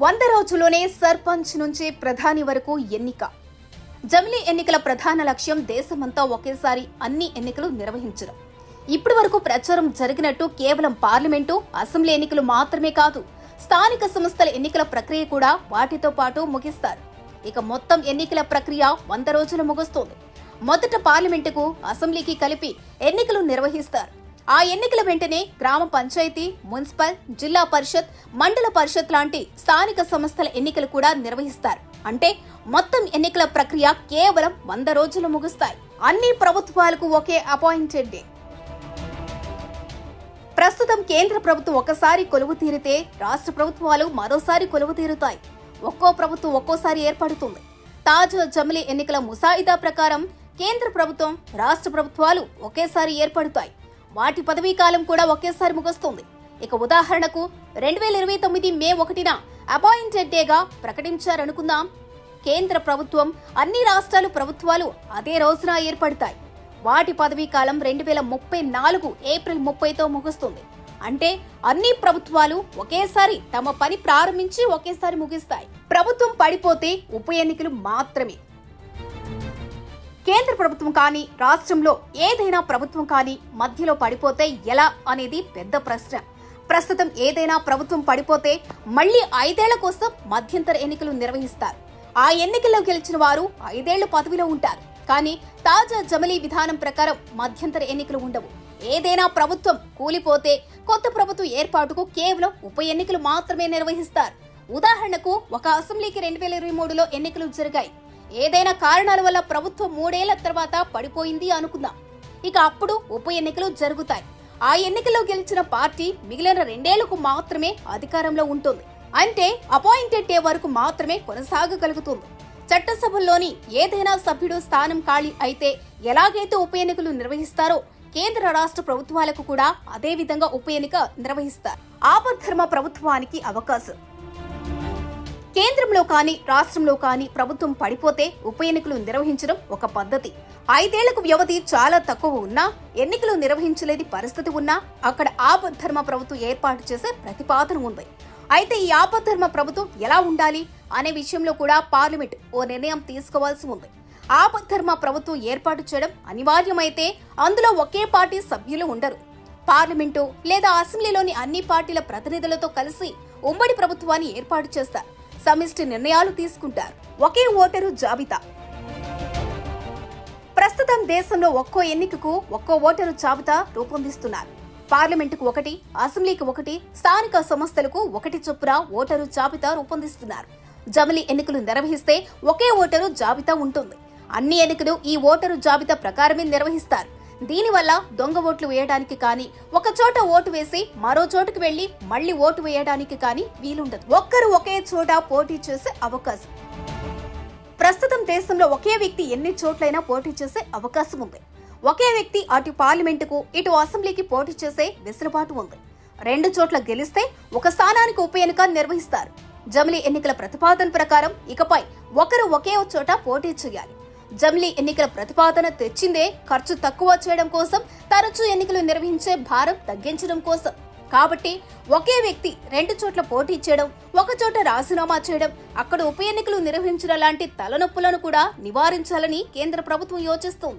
వంద రోజుల్లోనే సర్పంచ్ నుంచి ప్రధాని వరకు ఎన్నిక. జమిలీ ఎన్నికల ప్రధాన లక్ష్యం దేశమంతా ఒకేసారి అన్ని ఎన్నికలు నిర్వహించడం. ఇప్పటి వరకు ప్రచారం జరిగినట్టు కేవలం పార్లమెంటు అసెంబ్లీ ఎన్నికలు మాత్రమే కాదు స్థానిక సంస్థల ఎన్నికల ప్రక్రియ కూడా వాటితో పాటు ముగిస్తారు. ఇక మొత్తం ఎన్నికల ప్రక్రియ వంద రోజులు ముగుస్తోంది. మొదట పార్లమెంటుకు అసెంబ్లీకి కలిపి ఎన్నికలు నిర్వహిస్తారు. ఆ ఎన్నికల వెంటనే గ్రామ పంచాయతీ మున్సిపల్ జిల్లా పరిషత్ మండల పరిషత్ లాంటి స్థానిక సంస్థల ఎన్నికలు కూడా నిర్వహిస్తారు. అంటే మొత్తం ఎన్నికల ప్రక్రియ కేవలం వంద రోజులు ముగుస్తాయి. అన్ని ప్రభుత్వాలకు ఒకే అపాయింటెడ్ డే. ప్రస్తుతం కేంద్ర ప్రభుత్వం ఒకసారి కొలువు తీరితే రాష్ట్ర ప్రభుత్వాలు మరోసారి కొలువు తీరుతాయి. ఒక్కో ప్రభుత్వం ఒక్కోసారి ఏర్పడుతుంది. తాజా జమిలీ ఎన్నికల ముసాయిదా ప్రకారం కేంద్ర ప్రభుత్వం రాష్ట్ర ప్రభుత్వాలు ఒకేసారి ఏర్పడతాయి. వాటి పదవీ కాలం కూడా ఒకేసారి ముగుస్తుంది. ఇక ఉదాహరణకు రెండు వేల ఇరవై తొమ్మిది మే ఒకటిన అపాయింటెడ్ డేగా ప్రకటించారనుకుందాం. కేంద్ర ప్రభుత్వం అన్ని రాష్ట్రాలు ప్రభుత్వాలు అదే రోజున ఏర్పడతాయి. వాటి పదవీ కాలం రెండు వేల ముప్పై నాలుగు ఏప్రిల్ ముప్పైతో ముగుస్తుంది. అంటే అన్ని ప్రభుత్వాలు ఒకేసారి తమ పని ప్రారంభించి ఒకేసారి ముగిస్తాయి. ప్రభుత్వం పడిపోతే ఉప ఎన్నికలు మాత్రమే. కేంద్ర ప్రభుత్వం కానీ రాష్ట్రంలో ఏదైనా ప్రభుత్వం కానీ మధ్యలో పడిపోతే ఎలా అనేది పెద్ద ప్రశ్న. ప్రస్తుతం ఏదైనా ప్రభుత్వం పడిపోతే మళ్ళీ ఐదేళ్ళ కోసం మధ్యంతర ఎన్నికలు నిర్వహిస్తారు. ఆ ఎన్నికల్లో గెలిచిన వారు ఐదేళ్ళు పదవిలో ఉంటారు. కానీ తాజా జమిలీ విధానం ప్రకారం మధ్యంతర ఎన్నికలు ఉండవు. ఏదైనా ప్రభుత్వం కూలిపోతే కొత్త ప్రభుత్వం ఏర్పాటుకు కేవలం ఉప ఎన్నికలు మాత్రమే నిర్వహిస్తారు. ఉదాహరణకు ఒక అసెంబ్లీకి రెండు వేల ఇరవై మూడులో ఎన్నికలు జరిగాయి. ఏదైనా కారణాల వల్ల ప్రభుత్వం మూడేళ్ళ తర్వాత పడిపోయింది అనుకుందాం. ఇక అప్పుడు ఉప ఎన్నికలు జరుగుతాయి. ఆ ఎన్నికల్లో గెలిచిన పార్టీ మిగిలిన రెండేళ్ళకు మాత్రమే అధికారంలో ఉంటుంది. అంటే అపాయింటెడ్ డే వరకు మాత్రమే కొనసాగగలుగుతుంది. చట్టసభల్లోని ఏదైనా సభ్యుడు స్థానం ఖాళీ అయితే ఎలాగైతే ఉప ఎన్నికలు నిర్వహిస్తారో కేంద్ర రాష్ట్ర ప్రభుత్వాలకు కూడా అదే విధంగా ఉప ఎన్నిక నిర్వహిస్తారు. ఆపద్ధర్మ ప్రభుత్వానికి అవకాశం. కేంద్రంలో కానీ రాష్ట్రంలో కానీ ప్రభుత్వం పడిపోతే ఉప ఎన్నికలు నిర్వహించడం ఒక పద్ధతి. ఐదేళ్ళకు వ్యవధి చాలా తక్కువ ఉన్నా ఎన్నికలు నిర్వహించలేని పరిస్థితి ఉన్నా అక్కడ ఆపద్ధర్మ ప్రభుత్వం ఏర్పాటు చేసే ప్రతిపాదన ఉంది. అయితే ఈ ఆపద్ధర్మ ప్రభుత్వం ఎలా ఉండాలి అనే విషయంలో కూడా పార్లమెంట్ ఓ నిర్ణయం తీసుకోవాల్సి ఉంది. ఆపద్ధర్మ ప్రభుత్వం ఏర్పాటు చేయడం అనివార్యమైతే అందులో ఒకే పార్టీ సభ్యులు ఉండరు. పార్లమెంటు లేదా అసెంబ్లీలోని అన్ని పార్టీల ప్రతినిధులతో కలిసి ఉమ్మడి ప్రభుత్వాన్ని ఏర్పాటు చేస్తారు. సమిష్టి నిర్ణయాలు తీసుకుంటారు. ఒకే ఓటరు జాబితా. ప్రస్తుతం దేశంలో ఒక్కో ఎన్నికకు ఒక్కో ఓటరు జాబితా రూపొందిస్తున్నారు. పార్లమెంటుకు ఒకటి అసెంబ్లీకి ఒకటి స్థానిక సంస్థలకు ఒకటి చొప్పున ఓటరు జాబితా రూపొందిస్తున్నారు. జమిలీ ఎన్నికలు నిర్వహిస్తే ఒకే ఓటరు జాబితా ఉంటుంది. అన్ని ఎన్నికలు ఈ ఓటరు జాబితా ప్రకారమే నిర్వహిస్తారు. దీనివల్ల దొంగ ఓట్లు వేయడానికి కానీ ఒక చోట ఓటు వేసి మరో చోటుకు వెళ్ళి మళ్ళీ ఓటు వేయడానికి కానీ వీలుండదు. ఒక్కరు ఒకే చోట పోటీ చేసే అవకాశం. ప్రస్తుతం దేశంలో ఒకే వ్యక్తి ఎన్ని చోట్లైనా పోటీ చేసే అవకాశం ఉంది. ఒకే వ్యక్తి అటు పార్లమెంటుకు ఇటు అసెంబ్లీకి పోటీ చేసే వెసులుబాటు ఉంది. రెండు చోట్ల గెలిస్తే ఒక స్థానానికి ఉప ఎన్నిక నిర్వహిస్తారు. జమిలీ ఎన్నికల ప్రతిపాదన ప్రకారం ఇకపై ఒకరు ఒకే చోట పోటీ చేయాలి. జమ్లీ ఎన్నికల ప్రతిపాదన తెచ్చిందే ఖర్చు తక్కువ చేయడం కోసం తరచూ ఎన్నికలు నిర్వహించే భారం తగ్గించడం కోసం. కాబట్టి ఒకే వ్యక్తి రెండు చోట్ల పోటీ చేయడం ఒక చోట రాజీనామా చేయడం అక్కడ ఉప ఎన్నికలు నిర్వహించడం లాంటి తలనొప్పులను కూడా నివారించాలని కేంద్ర ప్రభుత్వం యోచిస్తోంది.